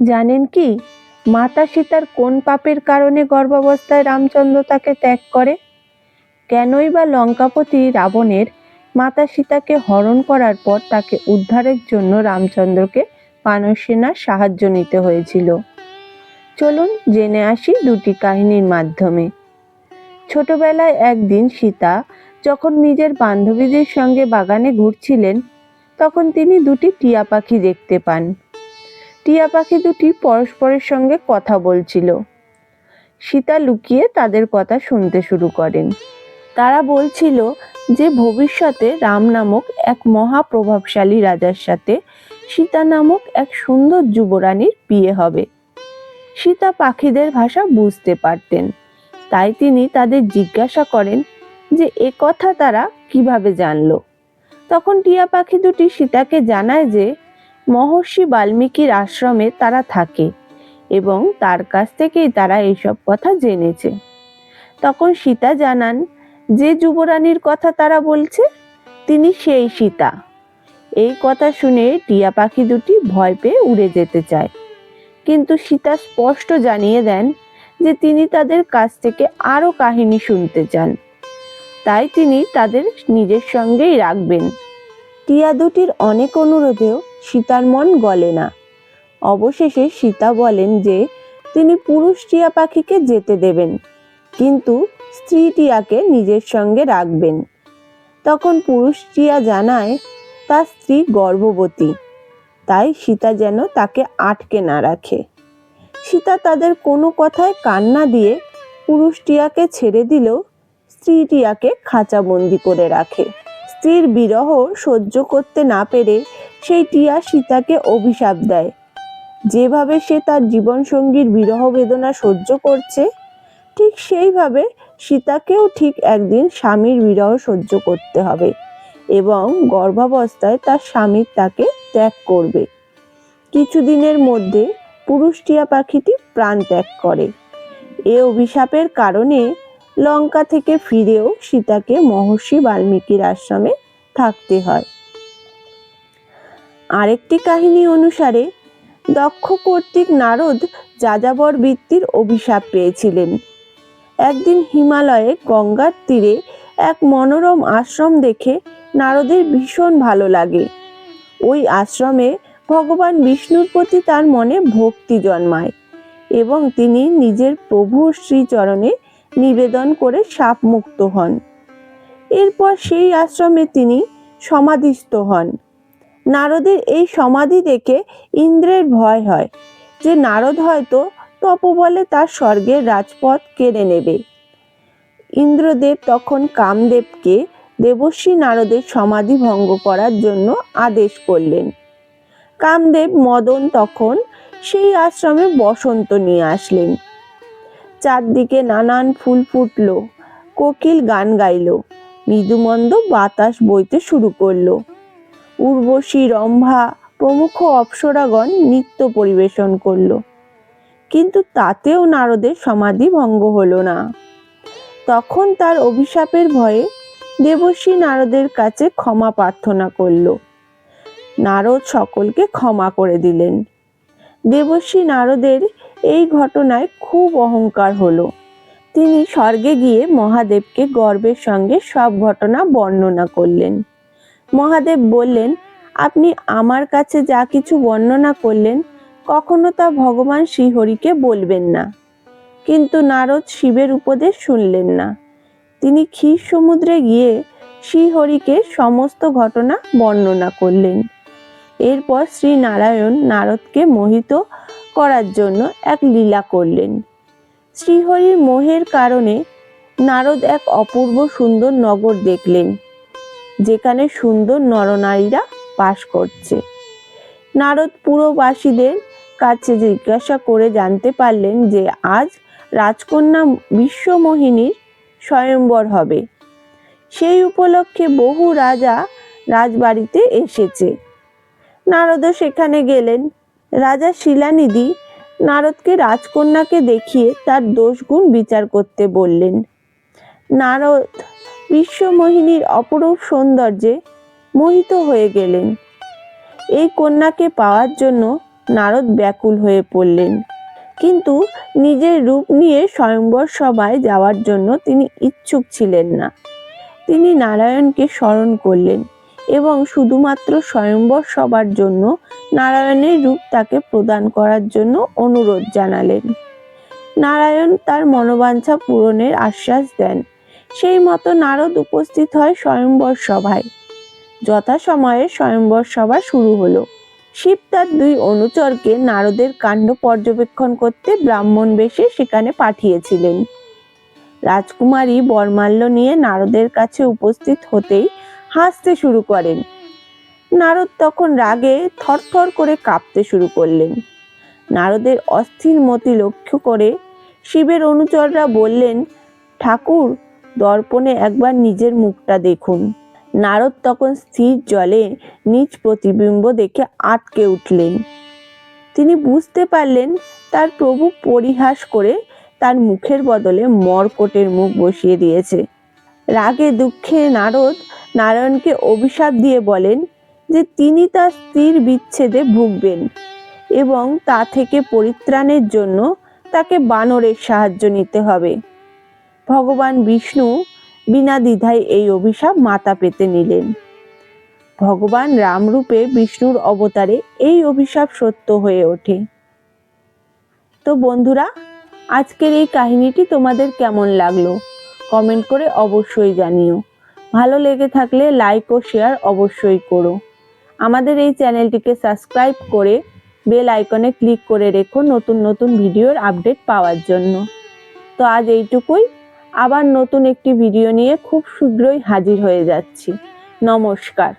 জানেন কি? মাতা সীতার কোন পাপের কারণে গর্ভাবস্থায় রামচন্দ্র তাকে ত্যাগ করে? কেনই বা লঙ্কাপতি রাবণের মাতা সীতাকে হরণ করার পর তাকে উদ্ধারের জন্য রামচন্দ্রকে বানর সেনার সাহায্য নিতে হয়েছিল। চলুন জেনে আসি দুটি কাহিনীর মাধ্যমে। ছোটবেলায় একদিন সীতা যখন নিজের বান্ধবীদের সঙ্গে বাগানে ঘুরছিলেন, তখন তিনি দুটি টিয়া পাখি দেখতে পান। টিয়া পাখি দুটি পরস্পরের সঙ্গে কথা বলছিল। সীতা লুকিয়ে তাদের কথা শুনতে শুরু করেন। তারা বলছিল যে, ভবিষ্যতে রাম নামক এক মহা প্রভাবশালী রাজার সাথে সীতা নামক এক সুন্দর যুবরানীর বিয়ে হবে। সীতা পাখিদের ভাষা বুঝতে পারতেন। তাই তিনি তাদের জিজ্ঞাসা করেন যে, এ কথা তারা কীভাবে জানলো? তখন টিয়া পাখি দুটি সীতাকে জানায় যে মহর্ষি বাল্মীকির আশ্রমে তারা থাকে এবং তার কাছ থেকেই তারা এইসব কথা জেনেছে। তখন সীতা জানান, যে যুবরানীর কথা তারা বলছে, তিনি সেই সীতা। এই কথা শুনে টিয়া পাখি দুটি ভয় পেয়ে উড়ে যেতে চায়। কিন্তু সীতা স্পষ্ট জানিয়ে দেন যে তিনি তাদের কাছ থেকে আরও কাহিনী শুনতে চান। তাই তিনি তাদের নিজের সঙ্গেই রাখবেন। টিয়া দুটির অনেক অনুরোধেও সীতার মন গলে না। অবশেষে সীতা বলেন যে, তিনি পুরুষ টিয়া পাখিকে যেতে দেবেন, কিন্তু স্ত্রী টিয়াকে নিজের সঙ্গে রাখবেন। তখন পুরুষ টিয়া জানায়, তার স্ত্রী গর্ভবতী, তাই সীতা যেন তাকে আটকে না রাখে। সীতা তাদের কোনো কথায় কান্না দিয়ে পুরুষ টিয়াকে ছেড়ে দিলেও স্ত্রী টিয়াকে খাঁচাবন্দি করে রাখে। স্ত্রীর বিরহ সহ্য করতে না পেরে সেই টিয়া সীতাকে অভিশাপ দেয়। যেভাবে সে তার জীবনসঙ্গীর বিরহ বেদনা সহ্য করছে, ঠিক সেইভাবে সীতাকেও ঠিক একদিন স্বামীর বিরহ সহ্য করতে হবে এবং গর্ভাবস্থায় তার স্বামী তাকে ত্যাগ করবে। কিছুদিনের মধ্যে পুরুষ টিয়া পাখিটি প্রাণ ত্যাগ করে। এ অভিশাপের কারণে লঙ্কা থেকে ফিরেও সীতাকে মহর্ষি বাল্মীকির আশ্রমে থাকতে হয়। আরেকটি কাহিনী অনুসারে দক্ষ কর্তৃক নারদ যাযাবর বৃত্তির অভিশাপ পেয়েছিলেন। একদিন হিমালয়ে গঙ্গার তীরে এক মনোরম আশ্রম দেখে নারদের ভীষণ ভালো লাগে। ওই আশ্রমে ভগবান বিষ্ণুর প্রতি তার মনে ভক্তি জন্মায় এবং তিনি নিজের প্রভুর শ্রীচরণে নিবেদন করে সাপ মুক্ত হন। এরপর সেই আশ্রমে তিনি সমাধিস্থ হন। নারদের এই সমাধি দেখে ইন্দ্রের ভয় হয় যে নারদ হয়তো তপবলে তার স্বর্গের রাজপথ কেড়ে নেবে। ইন্দ্রদেব তখন কামদেবকে দেবশ্রী নারদের সমাধি ভঙ্গ করার জন্য আদেশ করলেন। কামদেব মদন তখন সেই আশ্রমে বসন্ত নিয়ে আসলেন। চারদিকে নানান ফুল ফুটলো, কোকিল গান গাইলো, মৃদুমন্দ বাতাস বইতে শুরু করল। উর্বশী রম্ভা প্রমুখ অপ্সরাগণ নৃত্য পরিবেশন করল, কিন্তু তাতেও নারদের সমাধি ভঙ্গ হল না। তখন তার অভিশাপের ভয়ে দেবশ্রী নারদের কাছে ক্ষমা প্রার্থনা করল। নারদ সকলকে ক্ষমা করে দিলেন। দেবশ্রী নারদের এই ঘটনায় খুব অহংকার হলো। তিনি স্বর্গে গিয়ে মহাদেবকে গর্বের সঙ্গে সব ঘটনা বর্ণনা করলেন। মহাদেব বললেন, আপনি আমার কাছে যা কিছু বর্ণনা করলেন, কখনো তা ভগবান শ্রীহরিকে বলবেন না। কিন্তু নারদ শিবের উপদেশ শুনলেন না। তিনি ক্ষীর সমুদ্রে গিয়ে শ্রীহরিকে সমস্ত ঘটনা বর্ণনা করলেন। এরপর শ্রী নারায়ণ নারদকে মোহিত করার জন্য এক লীলা করলেন। শ্রীহরির মোহের কারণে নারদ এক অপূর্ব সুন্দর নগর দেখলেন, যেখানে সুন্দর নরনারীরা বাস করছে। নারদ পুরবাসীদের কাছে জিজ্ঞাসা করে জানতে পারলেন যে আজ রাজকন্যা বিশ্বমোহিনীর স্বয়ম্বর হবে। সেই উপলক্ষে বহু রাজা রাজবাড়িতে এসেছে। নারদও সেখানে গেলেন। রাজা শিলানিধি নারদকে রাজকন্যাকে দেখিয়ে তার দোষগুণ বিচার করতে বললেন। নারদ বিশ্বমোহিনীর অপরূপ সৌন্দর্যে মোহিত হয়ে গেলেন। এই কন্যাকে পাওয়ার জন্য নারদ ব্যাকুল হয়ে পড়লেন। কিন্তু নিজের রূপ নিয়ে স্বয়ংবর সভায় যাওয়ার জন্য তিনি ইচ্ছুক ছিলেন না। তিনি নারায়ণকে স্মরণ করলেন। এবং শুধুমাত্র স্বয়ংবর সবার জন্য নারায়ণের রূপ তাকে প্রদান করার জন্য অনুরোধ জানালেন। নারায়ণ তার মনোবাঞ্ছা পূরণের আশ্বাস দেন। সেই মতো নারদ উপস্থিত হয় স্বয়ম্বর সভায়। যথাসময়ে স্বয়ম্বর সভা শুরু হলো। শিব তার দুই অনুচরকে নারদের কাণ্ড পর্যবেক্ষণ করতে ব্রাহ্মণ বেশে সেখানে পাঠিয়েছিলেন। রাজকুমারী বরমাল্য নিয়ে নারদের কাছে উপস্থিত হতেই হাসতে শুরু করেন। নারদ তখন রাগে থরথর করে কাঁপতে শুরু করলেন। নারদের অস্থির মতি লক্ষ্য করে শিবের অনুচররা বললেন, ঠাকুর, দর্পণে একবার নিজের মুখটা দেখুন। নারদ তখন স্থির জলে নিজ প্রতিবিম্ব দেখে আটকে উঠলেন। তিনি বুঝতে পারলেন, তার প্রভু পরিহাস করে তার মুখের বদলে মরকটের মুখ বসিয়ে দিয়েছে। রাগে দুঃখে নারদ নারায়ণকে অভিশাপ দিয়ে বলেন যে তিনি তার স্ত্রীর বিচ্ছেদে ভুগবেন এবং তা থেকে পরিত্রাণের জন্য তাকে বানরের সাহায্য নিতে হবে। ভগবান বিষ্ণু বিনা দ্বিধায় এই অভিশাপ মাতা পেতে নিলেন। ভগবান রামরূপে বিষ্ণুর অবতারে এই অভিশাপ সত্য হয়ে ওঠে। তো বন্ধুরা, আজকের এই কাহিনীটি তোমাদের কেমন লাগল? কমেন্ট করে অবশ্যই জানিও। ভালো লেগে থাকলে লাইক ও শেয়ার অবশ্যই করো। আমাদের এই চ্যানেলটিকে সাবস্ক্রাইব করে বেল আইকনে ক্লিক করে রেখো নতুন নতুন ভিডিওর আপডেট পাওয়ার জন্য। তো আজ এইটুকুই। আবার নতুন একটি ভিডিও নিয়ে খুব শীঘ্রই হাজির হয়ে যাচ্ছি। নমস্কার।